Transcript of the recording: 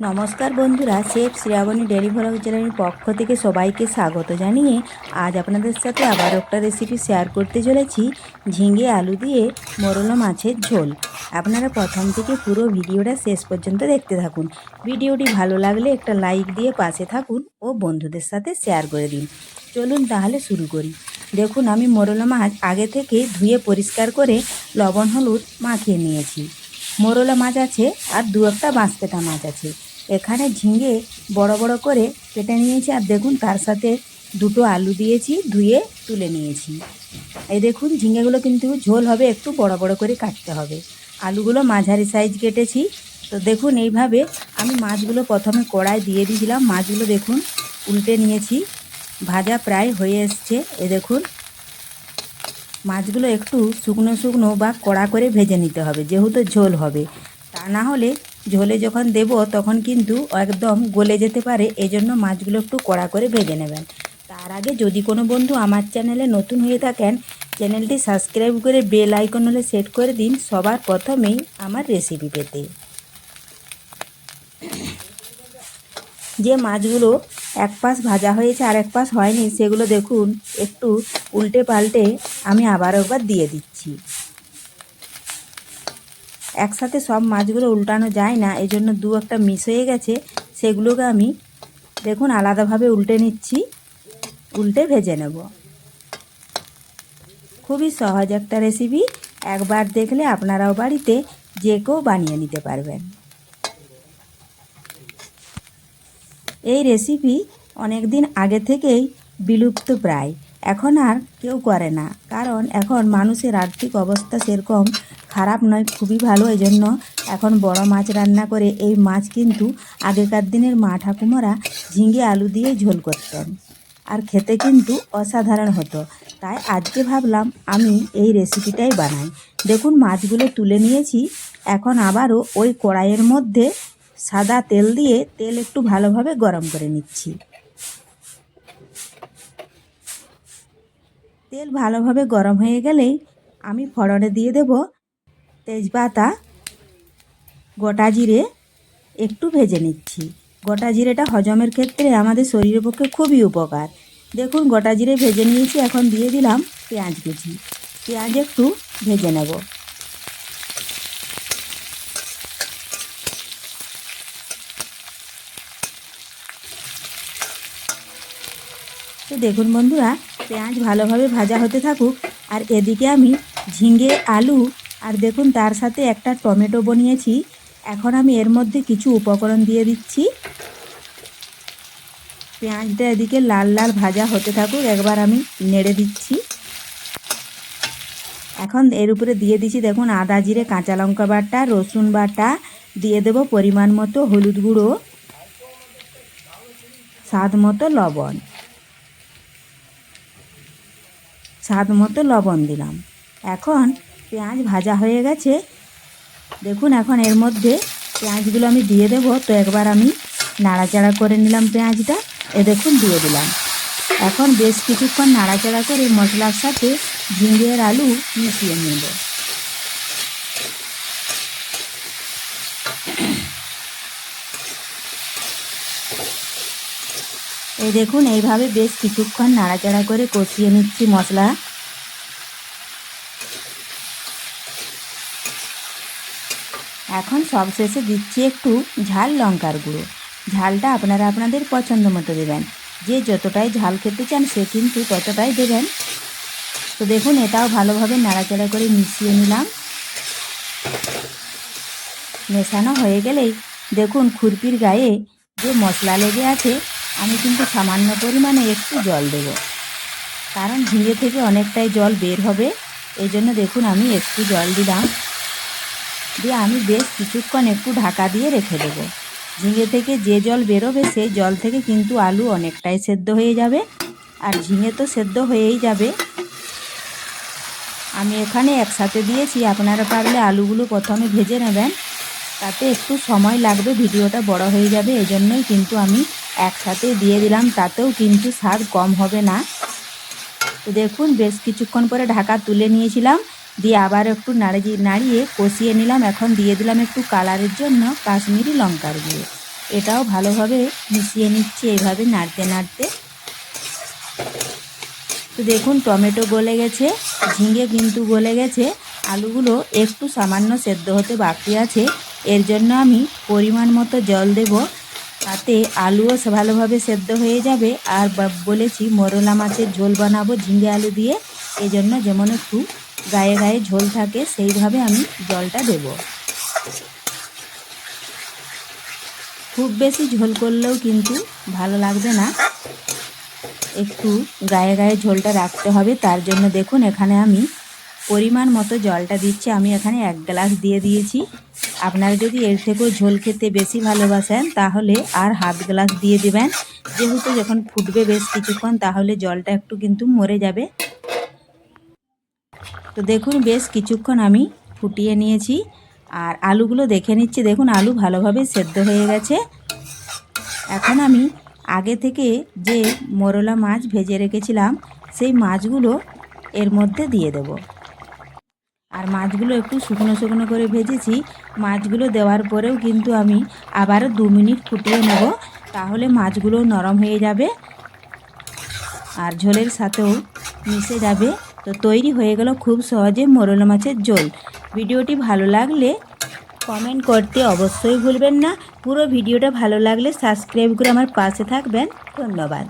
নমস্কার বন্ধুরা, chef Shrabani daily vlog চ্যানেলের পক্ষ থেকে সবাইকে স্বাগত জানিয়ে আজ আপনাদের সাথে আবার একটা রেসিপি শেয়ার করতে চলেছি, ঝিঙে আলু দিয়ে মোরলা মাছের ঝোল। আপনারা প্রথম থেকে পুরো ভিডিওটা শেষ পর্যন্ত দেখতে থাকুন। ভিডিওটি ভালো লাগলে একটা লাইক দিয়ে পাশে থাকুন ও বন্ধুদের সাথে শেয়ার করে দিন। চলুন তাহলে শুরু করি। দেখুন, আমি মোরলা মাছ আগে থেকে ধুয়ে পরিষ্কার করে লবণ, হলুদ মাখিয়ে নিয়েছি। মোরলা মাছ আছে আর দু একটা বাঁশপেটা মাছ আছে। এখানে ঝিঙে বড় বড় করে কেটে নিয়েছি আর দেখুন তার সাথে দুটো আলু দিয়েছি, ধুয়ে তুলে নিয়েছি। এই দেখুন ঝিঙেগুলো কিন্তু ঝোল হবে, একটু বড় বড় করে কাটতে হবে। আলুগুলো মাঝারি সাইজ কেটেছি। তো দেখুন এইভাবে আমি মাছগুলো প্রথমে কড়াই দিয়ে দিয়েছিলাম। মাছগুলো দেখুন উল্টে নিয়েছি। ভাজা প্রায় হয়ে এসছে। এ দেখুন মাছগুলো একটু শুকনো শুকনো বা কড়া করে ভেজে নিতে হবে, যেহেতু ঝোল হবে। তা না হলে ঝোলে যখন দেব, তখন কিন্তু একদম গলে যেতে পারে। এজন্য মাছগুলো একটু কড়া করে ভেজে নেবেন। তার আগে যদি কোনো বন্ধু আমার চ্যানেলে নতুন হয়ে থাকেন, চ্যানেলটি সাবস্ক্রাইব করে বেল আইকন হলে সেট করে দিন। সবার প্রথমেই আমার রেসিপি পেতে। যে মাছগুলো এক পাশ ভাজা হয়েছে আর এক পাশ হয়নি, সেগুলো দেখুন, একটু উল্টে পাল্টে আমি আবার একবার দিয়ে দিচ্ছি। একসাথে সব মাছগুলো উল্টানো যায় না এই জন্য দু একটা মিস হয়ে গেছে। সেগুলোকে আমি, দেখুন, আলাদাভাবে উল্টে নিচ্ছি, উল্টে ভেজে নেব। খুবই সহজ একটা রেসিপি একবার দেখলে আপনারাও বাড়িতে যে কেউ বানিয়ে নিতে পারবেন। এই রেসিপি অনেক দিন আগে থেকেই বিলুপ্ত প্রায়। এখন আর কেউ করে না, কারণ এখন মানুষের আর্থিক অবস্থা সেরকম খারাপ নয়, খুবই ভালো। এই জন্য এখন বড় মাছ রান্না করে এই মাছ কিন্তু আগেকার দিনের মা ঠাকুমারা ঝিঙে আলু দিয়ে ঝোল করতেন। আর খেতে কিন্তু অসাধারণ হতো। তাই আজকে ভাবলাম আমি এই রেসিপিটাই বানাই। দেখুন, মাছগুলো তুলে নিয়েছি। এখন আবারও ওই কড়াইয়ের মধ্যে সাদা তেল দিয়ে তেল একটু ভালোভাবে গরম করে নিচ্ছি। তেল ভালোভাবে গরম হয়ে গেলেই আমি ফড়নে দিয়ে দেব তেজপাতা গোটা জিরে একটু ভেজে নিচ্ছি। গোটা জিরেটা হজমের ক্ষেত্রে আমাদের শরীরের পক্ষে খুবই উপকার। দেখুন, গোটা জিরে ভেজে নিয়েছি, এখন দিয়ে দিলাম পেঁয়াজ কুচি। পেঁয়াজ একটু ভেজে নেব। তো দেখুন বন্ধুরা, পেঁয়াজ ভালোভাবে ভাজা হতে থাকুক, আর এদিকে আমি ঝিঙে, আলু আর দেখুন, তার সাথে একটা টমেটো বনিয়েছি। এখন আমি এর মধ্যে কিছু উপকরণ দিয়ে দিচ্ছি। পেঁয়াজটা এদিকে লাল লাল ভাজা হতে থাকুক, একবার আমি নেড়ে দিচ্ছি। এখন এর উপরে দিয়ে দিচ্ছি, দেখুন, আদা জিরে, কাঁচা লঙ্কা বাটা, রসুন বাটা, দিয়ে দেব পরিমাণ মতো হলুদ গুঁড়ো, স্বাদ মতো লবণ। স্বাদ মতো লবণ দিলাম। এখন পেঁয়াজ ভাজা হয়ে গেছে। দেখুন এখন এর মধ্যে পেঁয়াজগুলো আমি দিয়ে দেব। তো একবার আমি নাড়াচাড়া করে নিলাম পেঁয়াজটা। এ দেখুন দিয়ে দিলাম। এখন বেশ কিছুক্ষণ নাড়াচাড়া করে মশলার সাথে ঝিঙ্গের আলু মিশিয়ে নেব। এই দেখুন, এইভাবে বেশ কিছুক্ষণ নাড়াচাড়া করে কষিয়ে নিচ্ছি মশলা। এখন সবশেষে দিচ্ছি একটু ঝাল লঙ্কার গুঁড়ো। ঝালটা আপনারা আপনাদের পছন্দ মতো দেবেন। যে যতটাই ঝাল খেতে চান সে কিন্তু ততটাই দেবেন। তো দেখুন, এটাও ভালোভাবে নাড়াচাড়া করে মিশিয়ে নিলাম। মেশানো হয়ে গেলেই দেখুন, খুরপির গায়ে যে মশলা লেগে আছে, আমি কিন্তু সামান্য পরিমাণে একটু জল দেব। কারণ ঝিঙে থেকে অনেকটাই জল বের হবে। এই জন্য দেখুন, আমি একটু জল দিলাম। দিয়ে আমি বেশ কিছুক্ষণ একটু ঢাকা দিয়ে রেখে দেবো। ঝিঙে থেকে যে জল বেরোবে, সেই জল থেকে কিন্তু আলু অনেকটাই সেদ্ধ হয়ে যাবে। আর ঝিঙে তো সেদ্ধ হয়েই যাবে। আমি এখানে একসাথে দিয়েছি, আপনারা পারলে আলুগুলো প্রথমে ভেজে নেবেন। তাতে একটু সময় লাগবে, ভিডিওটা বড় হয়ে যাবে, এজন্যই কিন্তু আমি একসাথে দিয়ে দিলাম। তাতেও কিন্তু স্বাদ কম হবে না। তো দেখুন, বেশ কিছুক্ষণ পরে ঢাকা তুলে নিয়েছিলাম। দিয়ে আবার একটু নাড়িয়ে নাড়িয়ে কষিয়ে নিলাম। এখন দিয়ে দিলাম একটু কালারের জন্য কাশ্মীরি লঙ্কার গুঁড়ো। এটাও ভালোভাবে মিশিয়ে নিচ্ছি এইভাবে নাড়তে নাড়তে। তো দেখুন, টমেটো গলে গেছে, ঝিঙে কিন্তু গলে গেছে। আলুগুলো একটু সামান্য সেদ্ধ হতে বাকি আছে। এর জন্য আমি পরিমাণ মতো জল দেব। তাতে আলুও ভালোভাবে সেদ্ধ হয়ে যাবে। আর বলেছি মরলা মাছের ঝোল বানাবো ঝিঙে আলু দিয়ে। এই জন্য যেমন একটু গায়ে গায়ে ঝোল থাকে, সেইভাবে আমি জলটা দেব। খুব বেশি ঝোল করলেও কিন্তু ভালো লাগবে না। একটু গায়ে গায়ে ঝোলটা রাখতে হবে, তার জন্য দেখুন এখানে আমি পরিমাণ মতো জলটা দিচ্ছি। আমি এখানে এক গ্লাস দিয়ে দিয়েছি। আপনারা যদি এর থেকেও ঝোল খেতে বেশি ভালোবাসেন, তাহলে আর হাফ গ্লাস দিয়ে দেবেন। যেহেতু যখন ফুটবে বেশ কিছুক্ষণ, তাহলে জলটা একটু কিন্তু মরে যাবে। তো দেখুন, বেশ কিছুক্ষণ আমি ফুটিয়ে নিয়েছি আর আলুগুলো দেখে নিচ্ছি। দেখুন, আলু ভালোভাবে সেদ্ধ হয়ে গেছে। এখন আমি আগে থেকে যে মোরলা মাছ ভেজে রেখেছিলাম, সেই মাছগুলো এর মধ্যে দিয়ে দেব। আর মাছগুলো একটু শুকনো শুকনো করে ভেজেছি। মাছগুলো দেওয়ার পরেও কিন্তু আমি আবারও দু মিনিট ফুটিয়ে নেব। তাহলে মাছগুলো নরম হয়ে যাবে আর ঝোলের সাথেও মিশে যাবে। তো তৈরি হয়ে গেল খুব সহজে মোরলা মাছের ঝোল। ভিডিওটি ভালো লাগলে কমেন্ট করতে অবশ্যই ভুলবেন না। পুরো ভিডিওটা ভালো লাগলে সাবস্ক্রাইব করে আমার পাশে থাকবেন। ধন্যবাদ।